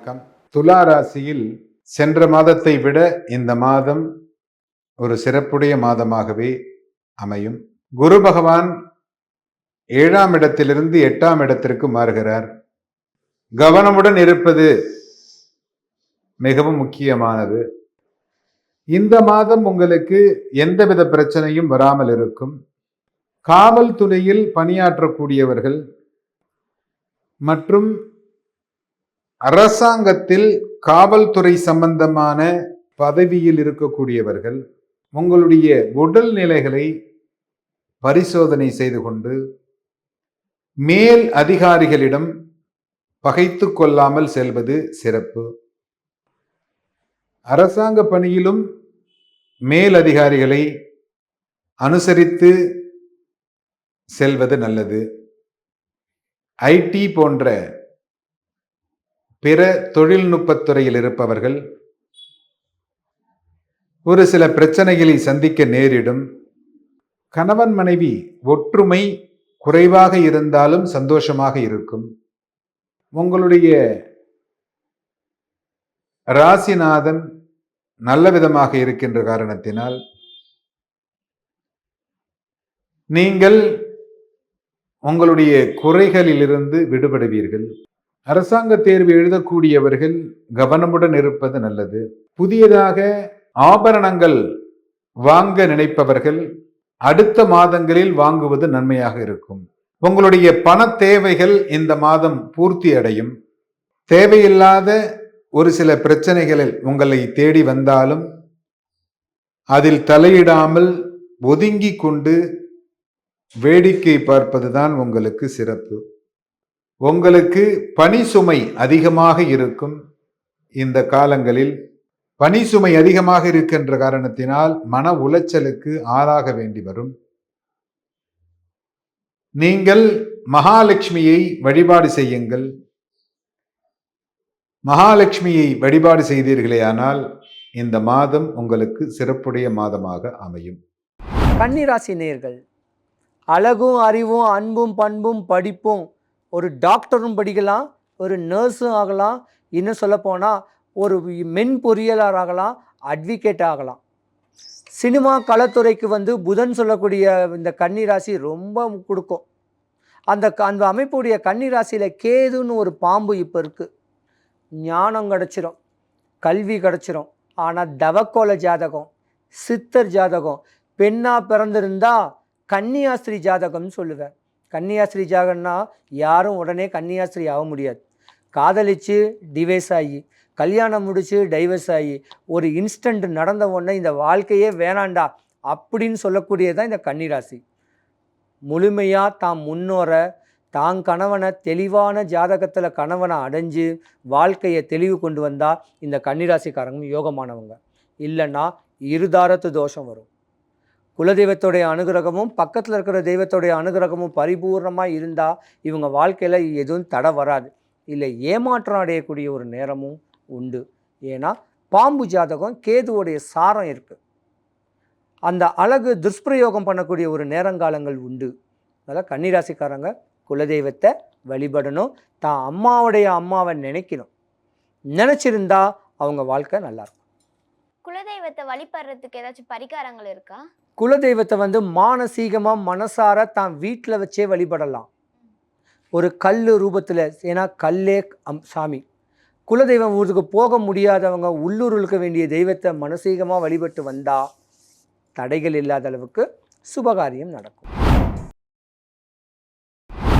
வணக்கம். துலா ராசியில் சென்ற மாதத்தை விட இந்த மாதம் ஒரு சிறப்புடைய மாதமாகவே அமையும். குரு பகவான் ஏழாம் இடத்திலிருந்து எட்டாம் இடத்திற்கு மாறுகிறார். கவனமுடன் இருப்பது மிகவும் முக்கியமானது. இந்த மாதம் உங்களுக்கு எந்தவித பிரச்சனையும் வராமல் இருக்கும். காவல்துறையில் பணியாற்றக்கூடியவர்கள் மற்றும் அரசாங்கத்தில் காவல்துறை சம்பந்தமான பதவியில் இருக்கக்கூடியவர்கள் உங்களுடைய உடல் நிலைகளை பரிசோதனை செய்து கொண்டு மேல் அதிகாரிகளிடம் பகைத்து கொள்ளாமல் செல்வது சிறப்பு. அரசாங்க பணியிலும் மேல் அதிகாரிகளை அனுசரித்து செல்வது நல்லது. ஐடி போன்ற பிற தொழில்நுட்பத்துறையில் இருப்பவர்கள் ஒரு சில பிரச்சனைகளை சந்திக்க நேரிடும். கணவன் மனைவி ஒற்றுமை குறைவாக இருந்தாலும் சந்தோஷமாக இருக்கும். உங்களுடைய ராசிநாதன் நல்ல விதமாக இருக்கின்ற காரணத்தினால் நீங்கள் உங்களுடைய குறைகளிலிருந்து விடுபடுவீர்கள். அரசாங்க தேர்வு எழுதக்கூடியவர்கள் கவனமுடன் இருப்பது நல்லது. புதியதாக ஆபரணங்கள் வாங்க நினைப்பவர்கள் அடுத்த மாதங்களில் வாங்குவது நன்மையாக இருக்கும். உங்களுடைய பண தேவைகள் இந்த மாதம் பூர்த்தி அடையும். தேவையில்லாத ஒரு சில பிரச்சனைகளில் உங்களை தேடி வந்தாலும் அதில் தலையிடாமல் ஒதுங்கி கொண்டு வேடிக்கை பார்ப்பதுதான் உங்களுக்கு சிறப்பு. உங்களுக்கு பனி சுமை அதிகமாக இருக்கும். இந்த காலங்களில் பனி சுமை அதிகமாக இருக்கின்ற காரணத்தினால் மன உளைச்சலுக்கு ஆளாக வேண்டி வரும். நீங்கள் மகாலட்சுமியை வழிபாடு செய்யுங்கள். மகாலட்சுமியை வழிபாடு செய்தீர்களேயானால் இந்த மாதம் உங்களுக்கு சிறப்புடைய மாதமாக அமையும். கன்னிராசி நேர்கள் அழகும் அறிவும் அன்பும் பண்பும் படிப்பும் ஒரு டாக்டரும் படிக்கலாம் ஒரு நர்ஸும் ஆகலாம் இன்னும் சொல்லப்போனால் ஒரு மென் பொறியியலாளர் ஆகலாம் அட்வொகேட் ஆகலாம் சினிமா கலைத்துறைக்கு வந்து புதன் சொல்லக்கூடிய இந்த கன்னிராசி ரொம்ப கொடுக்கும். அந்த க- அந்த அமைப்புடைய கன்னிராசியில் கேதுன்னு ஒரு பாம்பு இப்போ இருக்குது ஞானம் கிடச்சிரும் கல்வி கிடச்சிரும். ஆனால் தவக்கோல ஜாதகம் சித்தர் ஜாதகம் பெண்ணாக பிறந்திருந்தால் கன்னியாஸ்திரி ஜாதகம்னு சொல்லுவேன். கன்னியாஸ்திரி ஜாகன்னா யாரும் உடனே கன்னியாஸ்திரி ஆக முடியாது. காதலிச்சு டிவைஸ் ஆகி கல்யாணம் முடித்து டைவர்ஸ் ஆகி ஒரு இன்ஸ்டன்ட் நடந்த உடனே இந்த வாழ்க்கையே வேணாண்டா அப்படின்னு சொல்லக்கூடியதான் இந்த கன்னிராசி. முழுமையாக தாம் முன்னோர தான் கணவனை தெளிவான ஜாதகத்தில் கணவனை அடைஞ்சு வாழ்க்கையை தெளிவு கொண்டு வந்தால் இந்த கன்னிராசிக்காரங்க யோகமானவங்க. இல்லைன்னா இருதாரத்து தோஷம் வரும். குலதெய்வத்துடைய அனுகிரகமும் பக்கத்தில் இருக்கிற தெய்வத்துடைய அனுகிரகமும் பரிபூர்ணமாக இருந்தால் இவங்க வாழ்க்கையில் எதுவும் தடை வராது. இல்லை ஏமாற்றம் அடையக்கூடிய ஒரு நேரமும் உண்டு. ஏன்னா பாம்பு ஜாதகம் கேதுவோடைய சாரம் இருக்குது அந்த அழகு துஷ்பிரயோகம் பண்ணக்கூடிய ஒரு நேரங்காலங்கள் உண்டு. அதனால் கன்னிராசிக்காரங்க குலதெய்வத்தை வழிபடணும். தான் அம்மாவுடைய அம்மாவை நினைக்கணும். நினச்சிருந்தா அவங்க வாழ்க்கை நல்லாயிருக்கும் குலதெய்வத்தை வழிபடுறதுக்கு ஏதாச்சும் பரிகாரங்கள் இருக்கா? குலதெய்வத்தை வந்து மானசீகமாக மனசார தான் வீட்டில் வச்சே வழிபடலாம். ஒரு கல் ரூபத்தில் ஏன்னா கல்லே அம் சாமி. குலதெய்வம் ஊருக்கு போக முடியாதவங்க உள்ளூர் இருக்க வேண்டிய தெய்வத்தை மனசீகமாக வழிபட்டு வந்தால் தடைகள் இல்லாத அளவுக்கு சுபகாரியம் நடக்கும்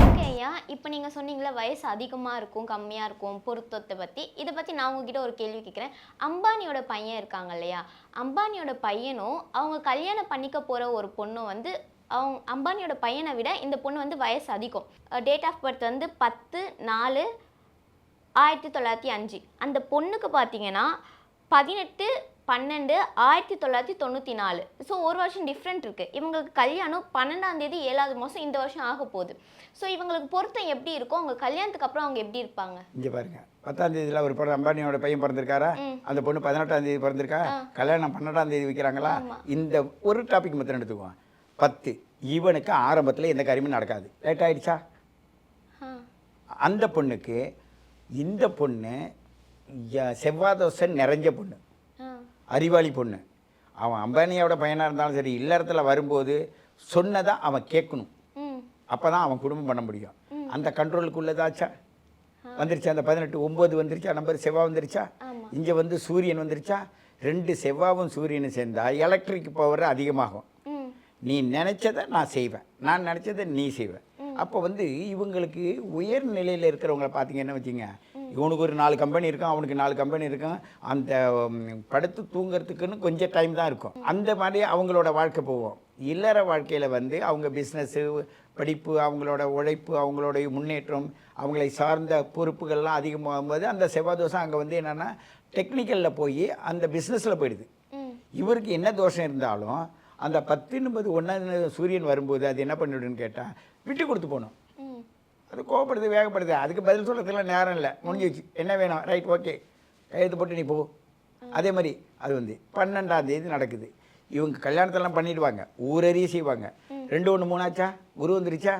ஓகே ஐயா இப்போ நீங்கள் சொன்னீங்களே வயசு அதிகமாக இருக்கும் கம்மியாக இருக்கும் பொருத்தத்தை பற்றி இதை பற்றி நான் உங்ககிட்ட ஒரு கேள்வி கேட்குறேன். அம்பானியோட பையன் இருக்காங்க இல்லையா? அம்பானியோட பையனும் அவங்க கல்யாணம் பண்ணிக்க போகிற ஒரு பொண்ணும் வந்து அவங்க அம்பானியோட பையனை விட இந்த பொண்ணு வந்து வயசு அதிகம். டேட் ஆஃப் பர்த் வந்து பத்து நாலு ஆயிரத்தி தொள்ளாயிரத்தி அஞ்சு. அந்த பொண்ணுக்கு பார்த்தீங்கன்னா பதினெட்டு பன்னெண்டு ஆயிரத்தி தொள்ளாயிரத்தி தொண்ணூற்றி நாலு. ஸோ ஒரு வருஷம் டிஃப்ரெண்ட் இருக்குது இவங்களுக்கு கல்யாணம் பன்னெண்டாம் தேதி ஏழாவது மாதம் இந்த வருஷம் ஆக போகுது. ஸோ இவங்களுக்கு பொருத்தம் எப்படி இருக்கும் அவங்க கல்யாணத்துக்கு அப்புறம் அவங்க எப்படி இருப்பாங்க? இங்கே பாருங்க. பத்தாம் தேதியில் ஒரு பொண்ணு அம்பானியோட பையன் பிறந்திருக்காரா. அந்த பொண்ணு பதினெட்டாம் தேதி பிறந்திருக்கா. கல்யாணம் பன்னெண்டாம் தேதி வைக்கிறாங்களா. இந்த ஒரு டாபிக் மட்டும் எடுத்துக்குவோம். பத்து இவனுக்கு ஆரம்பத்தில் எந்த காரியமும் நடக்காது. லேட் ஆயிடுச்சா? அந்த பொண்ணுக்கு இந்த பொண்ணு செவ்வாய் தோசை நிறைஞ்ச பொண்ணு. அறிவாளி பொண்ணு. அவன் அம்பானியோட பையனாக இருந்தாலும் சரி இல்லறத்தில் வரும்போது சொன்னதை அவன் கேட்கணும். அப்போ தான் அவன் குடும்பம் பண்ண முடியும். அந்த கண்ட்ரோலுக்குள்ளதாச்சா வந்துருச்சா? அந்த பதினெட்டு ஒம்பது வந்துருச்சா? நம்பர் செவ்வாய் வந்துருச்சா. இங்கே வந்து சூரியன் வந்துருச்சா? ரெண்டு செவ்வாவும் சூரியனும் சேர்ந்தா எலக்ட்ரிக் பவர் அதிகமாகும். நீ நினச்சதை நான் செய்வேன். நான் நினச்சதை நீ செய்வேன் அப்போ வந்து இவங்களுக்கு உயர் நிலையில் இருக்கிறவங்கள பார்த்தீங்கன்னா வச்சுங்க? இவனுக்கு ஒரு நாலு கம்பெனி இருக்கும் அவனுக்கு நாலு கம்பெனி இருக்கும். அந்த படுத்து தூங்குறதுக்குன்னு கொஞ்சம் டைம் தான் இருக்கும். அந்த மாதிரி அவங்களோட வாழ்க்கை போவோம். இல்லற வாழ்க்கையில் வந்து அவங்க பிஸ்னஸ்ஸு படிப்பு அவங்களோட உழைப்பு அவங்களுடைய முன்னேற்றம் அவங்களை சார்ந்த பொறுப்புகள்லாம் அதிகமாகும்போது அந்த செவ்வாய் தோசம் அங்கே வந்து என்னென்னா டெக்னிக்கலில் போய் அந்த பிஸ்னஸில் போயிடுது. இவருக்கு என்ன தோஷம் இருந்தாலும் அந்த பத்துன்னுபது ஒன்றாவது சூரியன் வரும்போது அது என்ன பண்ணிவிடுன்னு கேட்டால் விட்டு கொடுத்து போகணும். அது கோவப்படுது வேகப்படுது. அதுக்கு பதில் சொல்கிறதுக்குலாம் நேரம் இல்லை. முடிஞ்சிச்சு என்ன வேணும்? ரைட் ஓகே கையெழுத்து போட்டு நீ போ. அதே மாதிரி அது வந்து பன்னெண்டாம் தேதி நடக்குது. இவங்க கல்யாணத்தெல்லாம் பண்ணிடுவாங்க. ஊரறிய செய்வாங்க. ரெண்டு ஒன்று மூணாச்சா? குரு வந்துருச்சா?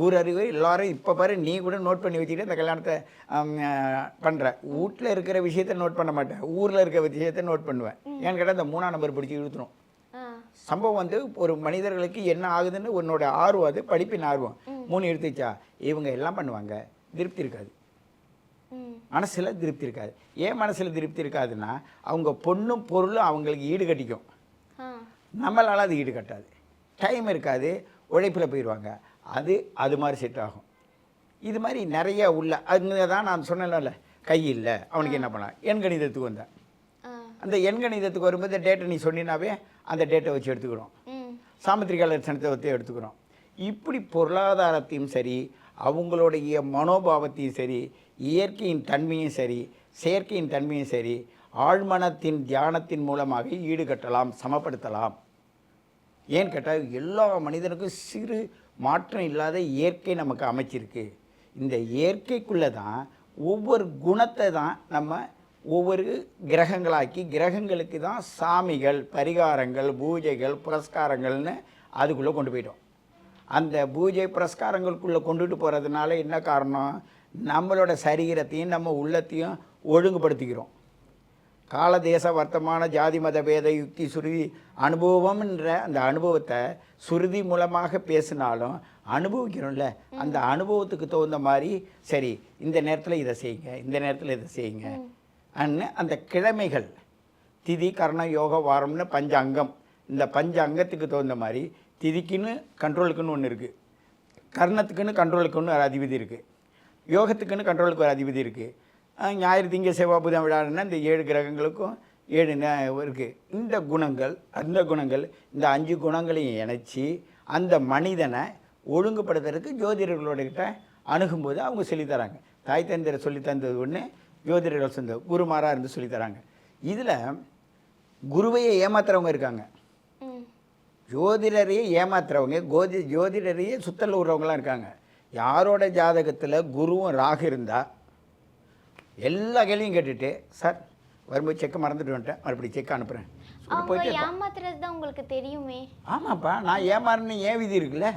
குரு அறிவு எல்லாரும் இப்போ பாரு நீ கூட நோட் பண்ணி வச்சுக்கிட்டு இந்த கல்யாணத்தை பண்ணுற வீட்டில் இருக்கிற விஷயத்த நோட் பண்ண மாட்டேன். ஊரில் இருக்கிற விஷயத்த நோட் பண்ணுவேன். ஏன்னு கேட்டால் இந்த மூணாம் நம்பர் பிடிச்சி இழுத்துரும். சம்பவம் வந்து ஒரு மனிதர்களுக்கு என்ன ஆகுதுன்னு உன்னோட ஆர்வம் அது படிப்பின் ஆர்வம். மூணு எடுத்துச்சா? இவங்க எல்லாம் பண்ணுவாங்க. திருப்தி இருக்காது. மனசில் திருப்தி இருக்காது. ஏன் மனசில் திருப்தி இருக்காதுன்னா அவங்க பொண்ணும் பொருளும் அவங்களுக்கு ஈடு கட்டிக்கும். நம்மளால் அது ஈடு கட்டாது. டைம் இருக்காது உழைப்பில் போயிடுவாங்க அது அது மாதிரி செட் ஆகும். இது மாதிரி நிறைய உள்ள அங்கே தான் நான் சொன்னேன்ல கை இல்லை அவனுக்கு என்ன பண்ணலாம்? எண் கணிதத்துக்கு வந்தேன். அந்த எண் கணிதத்துக்கு வரும்போது டேட்டை நீ சொன்னினாவே அந்த டேட்டை வச்சு எடுத்துக்கிறோம். ம். சாமுத்திரிகா லட்சணத்தை வச்சு எடுத்துக்கிறோம். இப்படி பொருளாதாரத்தையும் சரி அவங்களுடைய மனோபாவத்தையும் சரி இயற்கையின் தன்மையும் சரி செயற்கையின் தன்மையும் சரி ஆழ்மனத்தின் தியானத்தின் மூலமாக ஈடுகட்டலாம் சமப்படுத்தலாம். ஏன்னு கேட்டால் எல்லா மனிதனுக்கும் சிறு மாற்றம் இல்லாத இயற்கை நமக்கு அமைச்சிருக்கு. இந்த இயற்கைக்குள்ளே தான் ஒவ்வொரு குணத்தை தான் நம்ம ஒவ்வொரு கிரகங்களாக்கி கிரகங்களுக்கு தான் சாமிகள் பரிகாரங்கள் பூஜைகள் புரஸ்காரங்கள்னு அதுக்குள்ளே கொண்டு போயிட்டோம். அந்த பூஜை புரஸ்காரங்களுக்குள்ளே கொண்டுட்டு போகிறதுனால என்ன காரணம்? நம்மளோட சரீரத்தையும் நம்ம உள்ளத்தையும் ஒழுங்குபடுத்திக்கிறோம். காலதேச வர்த்தமான ஜாதி மத பேத யுக்தி சுருதி அனுபவம்ன்ற அந்த அனுபவத்தை சுருதி மூலமாக பேசினாலும் அனுபவிக்கிறோம்ல. அந்த அனுபவத்துக்கு தகுந்த மாதிரி சரி இந்த நேரத்தில் இதை செய்யுங்க இந்த நேரத்தில் இதை செய்யுங்க. அன்னு அந்த கிழமைகள் திதி கர்ண யோக வாரம்னு பஞ்ச அங்கம் இந்த பஞ்ச அங்கத்துக்கு தகுந்த மாதிரி திதிக்குன்னு கண்ட்ரோலுக்குன்னு ஒன்று இருக்குது கர்ணத்துக்குன்னு கண்ட்ரோலுக்குன்னு ஒரு அதிபதி இருக்குது யோகத்துக்குன்னு கண்ட்ரோலுக்கு ஒரு அதிபதி இருக்குது ஞாயிறு திங்க செவ்வாய் புதன் விழான்னா இந்த ஏழு கிரகங்களுக்கும் ஏழு இருக்குது இந்த குணங்கள் அந்த குணங்கள் இந்த அஞ்சு குணங்களையும் இணைச்சி அந்த மனிதனை ஒழுங்குபடுத்துறதுக்கு ஜோதிடர்களோட அணுகும்போது அவங்க சொல்லித்தராங்க தாய் தந்திர சொல்லி தந்தது ஒன்று ஜோதிடர்கள் சொந்த குருமாராக இருந்து சொல்லித் தராங்க. இதில் குருவையை ஏமாத்துறவங்க இருக்காங்க. ஜோதிடரையே ஏமாத்துறவங்க கோதி ஜோதிடரையே சுத்தல் விடுறவங்களாம் இருக்காங்க. யாரோட ஜாதகத்தில் குருவும் ராகு இருந்தா எல்லா கேள்வியும் கேட்டுட்டு சார் வரும்போது செக்கை மறந்துட்டு வந்துட்டேன் மறுபடியும் செக் அனுப்புகிறேன் போயிட்டு ஏமாத்துறது தான் உங்களுக்கு தெரியுமே. ஆமாப்பா நான் ஏமாறேன்னு ஏன் விதி இருக்குல்ல?